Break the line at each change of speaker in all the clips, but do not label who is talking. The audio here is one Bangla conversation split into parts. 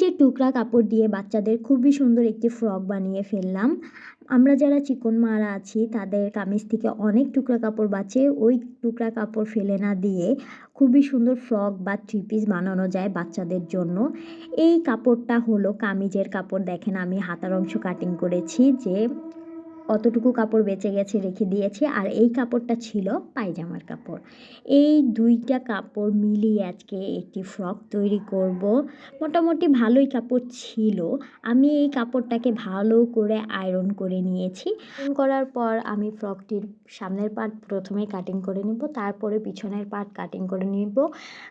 কামিজের টুকরা কাপড় দিয়ে বাচ্চাদের খুবই সুন্দর একটি ফ্রক বানিয়ে ফেললাম। আমরা যারা চিকন মারা আছি, তাদের কামিজ থেকে অনেক টুকরা কাপড় বাঁচে ওই টুকরা কাপড় ফেলে না দিয়ে খুবই সুন্দর ফ্রক বা থ্রি পিস বানানো যায় বাচ্চাদের জন্য। এই কাপড়টা হলো কামিজের কাপড়। দেখেন আমি হাতার অংশ কাটিং করেছি যে অতটুকু কাপড় বেঁচে গেছে, রেখে দিয়েছি। আর এই কাপড়টা ছিল পায়জামার কাপড়। এই দুইটা কাপড় মিলিয়ে আজকে একটি ফ্রক তৈরি করব। মোটামুটি ভালোই কাপড় ছিল। আমি এই কাপড়টাকে ভালো করে আয়রন করে নিয়েছি। করার পর আমি ফ্রকটির সামনের পার্ট প্রথমে কাটিং করে নিব, তারপরে পিছনের পার্ট কাটিং করে নিব।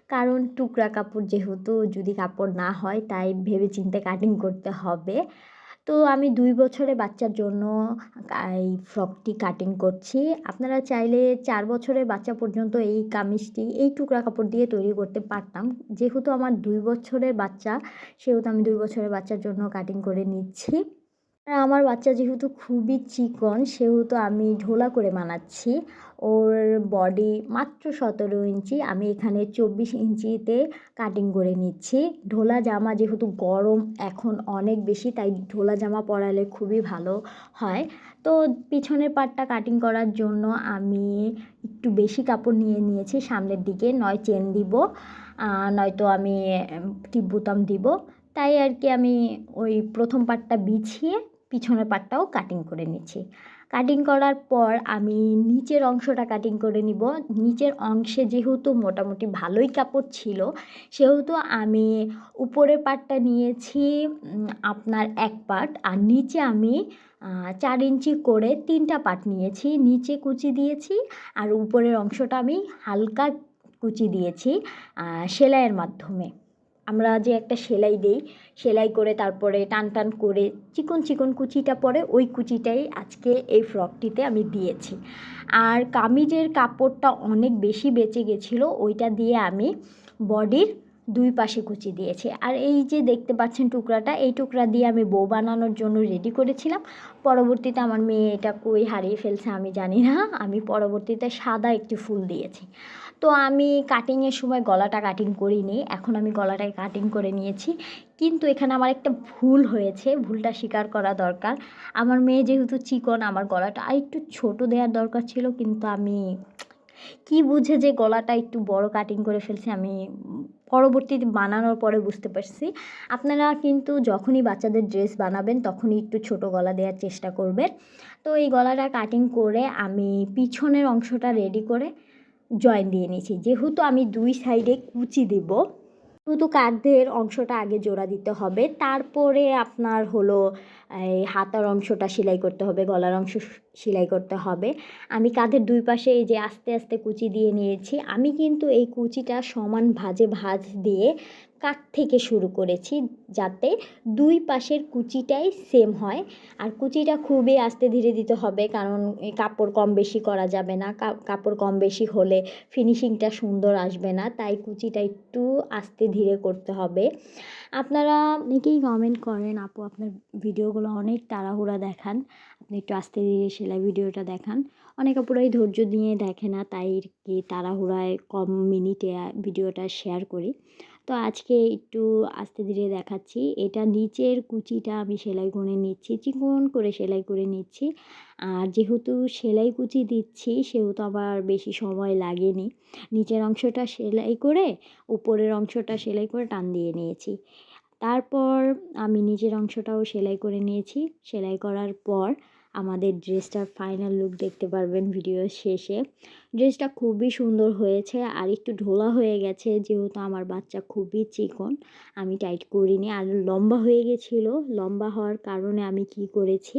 কারণ টুকরা কাপড় যেহেতু যদি কাপড় না হয়, তাই ভেবে চিন্তে কাটিং করতে হবে। তো আমি দুই বছরে বাচ্চার জন্য এই ফ্রকটি কাটিং করছি। আপনারা চাইলে চার বছরের বাচ্চা পর্যন্ত এই কামিজটি, এই টুকরা কাপড় দিয়ে তৈরি করতে পারতাম। যেহেতু আমার দুই বছরের বাচ্চা, সেহেতু আমি দুই বছরের বাচ্চার জন্য কাটিং করে নিচ্ছি। আর আমার বাচ্চা যেহেতু খুবই চিকন, সেহেতু আমি ঢোলা করে বানাচ্ছি। ওর বডি মাত্র সতেরো ইঞ্চি, আমি এখানে চব্বিশ ইঞ্চিতে কাটিং করে নিচ্ছি। ঢোলা জামা যেহেতু গরম এখন অনেক বেশি, তাই ঢোলা জামা পরালে খুবই ভালো হয়। তো পিছনের পাটটা কাটিং করার জন্য আমি একটু বেশি কাপড় নিয়ে নিয়েছি সামনের দিকে, নয় চেন দিব নয়তো আমি টিপ বোতাম দিব। তাই আর কি আমি ওই প্রথম পাটটা বিছিয়ে পিছনের পাটটাও কাটিং করে নিচ্ছি। কাটিং করার পর আমি নিচের অংশটা কাটিং করে নিব। নিচের অংশে যেহেতু মোটামুটি ভালোই কাপড় ছিল, সেহেতু আমি উপরের পাটটা নিয়েছি আপনার এক পাট। আর নিচে আমি চার ইঞ্চি করে তিনটা পাট নিয়েছি। নিচে কুচি দিয়েছি আর উপরের অংশটা আমি হালকা কুচি দিয়েছি সেলাইয়ের মাধ্যমে। আমরা যে একটা সেলাই দিই, সেলাই করে তারপরে টান টান করে চিকন চিকন কুচিটা পরে ওই কুচিটাই আজকে এই ফ্রকটিতে আমি দিয়েছি। আর কামিজের কাপড়টা অনেক বেশি বেঁচে গেছিল, ওইটা দিয়ে আমি বডির দুই পাশে কুচি দিয়েছি। আর এই যে দেখতে পাচ্ছেন টুকরাটা, এই টুকরা দিয়ে আমি বউ বানানোর জন্য রেডি করেছিলাম। পরবর্তীতে আমার মেয়ে এটা কই হারিয়ে ফেলছে আমি জানি না, আমি পরবর্তীতে সাদা একটি ফুল দিয়েছি। তো আমি কাটিংয়ের সময় গলাটা কাটিং করিনি, এখন আমি গলাটায় কাটিং করে নিয়েছি। কিন্তু এখানে আমার একটা ভুল হয়েছে, ভুলটা স্বীকার করা দরকার। আমার মেয়ে যেহেতু চিকন, আমার গলাটা আর একটু ছোটো দেওয়ার দরকার ছিল, কিন্তু আমি কি বুঝে যে গলাটা একটু বড় কাটিং করে ফেলছি আমি পরবর্তীতে বানানোর পরে বুঝতে পারছি। আপনারা কিন্তু যখনই বাচ্চাদের ড্রেস বানাবেন, তখনই একটু ছোট গলা দেওয়ার চেষ্টা করবেন। তো এই গলাটা কাটিং করে আমি পিছনের অংশটা রেডি করে জয়েন দিয়ে নিয়েছি। যেহেতু আমি দুই সাইডে কুচি দেব, শুধু কাঁধের অংশটা আগে জোড়া দিতে হবে। তারপরে আপনার হলো, এই হাতার অংশটা সেলাই করতে হবে, গলার অংশ সেলাই করতে হবে। আমি কাঁধের দুই পাশে এই যে আস্তে আস্তে কুচি দিয়ে নিয়েছি। আমি কিন্তু এই কুচিটা সমান ভাজে ভাজ দিয়ে কাঠ থেকে শুরু করেছি যাতে দুই পাশের কুচিটাই সেম হয়। আর কুচিটা খুবই আস্তে ধীরে দিতে হবে কারণ কাপড় কম বেশি করা যাবে না। কাপড় কম বেশি হলে ফিনিশিংটা সুন্দর আসবে না, তাই কুচিটা একটু আস্তে ধীরে করতে হবে। আপনারা অনেকেই কমেন্ট করেন, আপু, আপনার ভিডিওগুলো অনেক তাড়াহুড়া দেখান। আপনি একটু আস্তে ধীরে সেলাই ভিডিওটা দেখান। অনেক আপুরাই ধৈর্য দিয়ে দেখে না, তাই কি তাড়াহুড়ায় কম মিনিটে ভিডিওটা শেয়ার করি। তো আজকে একটু আস্তে ধীরে দেখাচ্ছি। এটা নিচের কুচিটা আমি সেলাই করে নিচ্ছি, চিকন করে সেলাই করে নিচ্ছি। আর যেহেতু সেলাই কুচি দিচ্ছি, সেহেতু আমার বেশি সময় লাগেনি। নিচের অংশটা সেলাই করে, উপরের অংশটা সেলাই করে টান দিয়ে নিয়েছি। তারপর আমি নিচের অংশটাও সেলাই করে নিয়েছি। সেলাই করার পর আমাদের ড্রেসটার ফাইনাল লুক দেখতে পারবেন ভিডিও শেষে। ড্রেসটা খুবই সুন্দর হয়েছে আর একটু ঢোলা হয়ে গেছে, যেহেতু আমার বাচ্চা খুবই চিকন, আমি টাইট করিনি। আর লম্বা হয়ে গেছিল, লম্বা হওয়ার কারণে আমি কি করেছি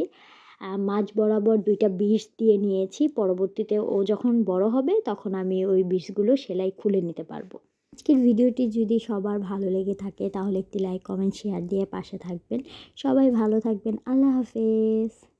মাঝ বরাবর দুইটা বিষ দিয়ে নিয়েছি, পরবর্তীতে ও যখন বড় হবে তখন আমি ওই বিষগুলো সেলাই খুলে নিতে পারব। আজকের ভিডিওটি যদি সবার ভালো লেগে থাকে তাহলে একটি লাইক কমেন্ট শেয়ার দিয়ে পাশে থাকবেন। সবাই ভালো থাকবেন, আল্লাহ হাফেজ।